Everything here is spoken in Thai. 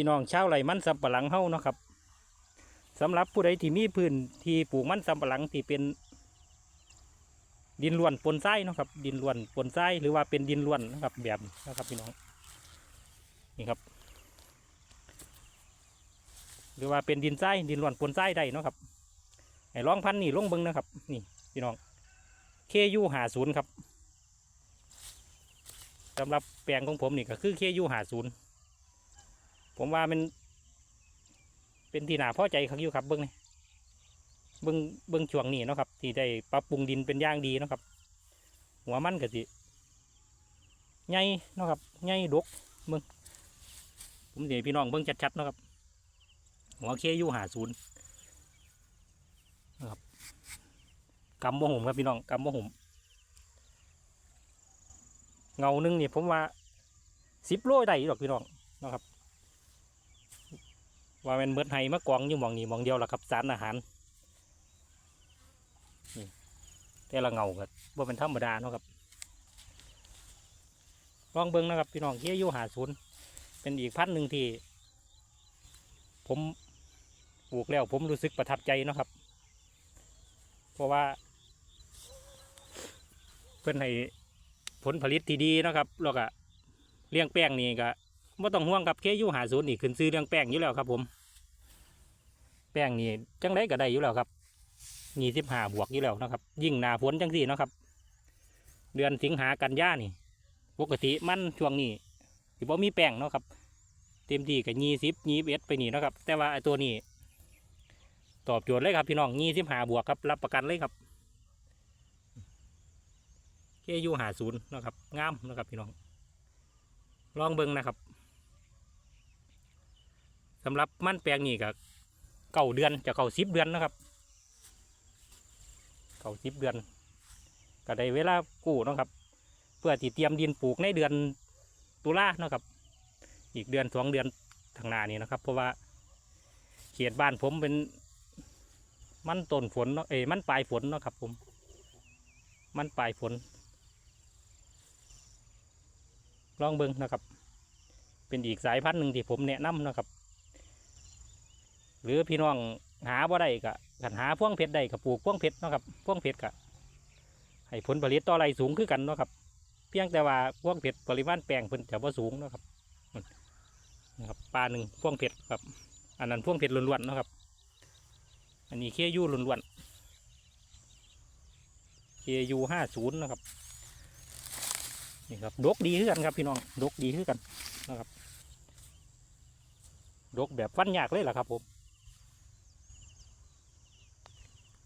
พี่น้องชาวไร่มันสำปะหลังเฮ้าเนาะครับสำหรับผู้ใดที่มีพื้นที่ปลูกมันสำปะหลังที่เป็นดินล้วนปนทรายเนาะครับ ดินล้วนปนทรายหรือว่าเป็นดินล้วนนะครับแบบนะครับพี่น้องนี่ครับ หรือว่าเป็นดินทรายดินล้วนปนทรายได้เนาะครับไอ้ลองพันนี่ลงเบิ้งนะครับ นี่พี่น้องเคยูหาศูนย์ครับสำหรับแปลงของผมนี่ก็คือเคยูหาศูนย์ ผมว่ามันเป็นที่หนาพอใจครับอยู่ครับเบิ้องนี่เบิ้องเบิ้องช่วงนี้นะครับ ที่ได้ปรับปรุงดินเป็นย่างดีนะครับ หัวมันก็สิใหญ่นะครับใหญ่ดกเบิ้งผมเดี๋ยวพี่น้องเบิ้องชัดๆนะครับ หัวเคยู่หาศูนย์นะครับกำบ่หุ่มครับพี่น้องกำบ่หุ่มเงาหนึ่งเนี่ยผมว่าสิบโลได้อยู่ดอกพี่น้องนะครับ ว่ามันเมืดไห้มากองอยู่หมองนี้หมองเดียวละครับสารอาหารนี่แต่ละเงาก็ว่าเป็นธรรมดาเนาะครับลองเบิ้งนะครับพี่น้องเคยูหาศูนย์เป็นอีกพันธุ์หนึ่งที่ ผมปลูกแล้วผมรู้สึกประทับใจเนาะครับ เพราะว่า เพื่อนให้ผลผลิตที่ดีเนาะครับแล้วก็เลี้ยงแป้งนี่ก็ไม่ต้องห่วงครับเคยูหาศูนย์นี่ขึ้นซื้อเลี้ยงแป้งอยู่แล้วครับผม แป้งนี่จังไรก็ได้อยู่แล้วครับยี่สิบห้าบวกอยู่แล้วนะครับ ยิ่งหนาฝนจังสี่นาะครับ เดือนสิงหากันยานี่ปกติมันช่วงนี้ถือว่ามีแป้งเนาะครับ เต็มที่กับยี่สิบยี่เอ็ดไปนี่นะครับ แต่ว่าไอ้ตัวนี้ ตอบโจทย์เลยครับพี่น้องยี่สิบหาบวกครับรับประกันเลยครับเคยูหาศูนย์นาะครับงามเนาะครับพี่น้อง ลองเบิ้งนะครับสำหรับมันแปลงนี่กับ เก่าเดือนจะเก่าสิบเดือนนะครับ เก่าสิบเดือน ก็ได้เวลากู้นะครับ เพื่อที่เตรียมดินปลูกในเดือนตุลาเนาะครับ อีกเดือนสองเดือนทางหน้านี้นะครับ เพราะว่าเขตบ้านผมเป็นมันต้นฝนเนาะเอ้มันปลายฝนเนาะครับ ผม มันปลายฝนลองเบิ้งนะครับ เป็นอีกสายพันธุ์หนึ่งที่ผมแนะนำนะครับ หรือพี่น้องหาบ่ได้ก็กันหาพ่วงเพชรได้กับปลูกพ่วงเพชรเนาะครับพ่วงเพชรก็ให้ผลผลิตต่อไรสูงขึ้นกันเนาะครับ เพียงแต่ว่าพ่วงเพชรปริมาณแปลงเพิ่นจะว่าสูงเนาะครับนะครับปลาหนึ่งพ่วงเผ็ดครับ อันนั้นพ่วงเผ็ดล้วนๆเนาะครับ อันนี้เคยูล้วนๆเคยูห้าศูนย์นะครับนี่ครับดกดีขึ้นกันครับพี่น้องดกดีขึ้นกันนะครับดกแบบฟันยากเลยล่ะครับผม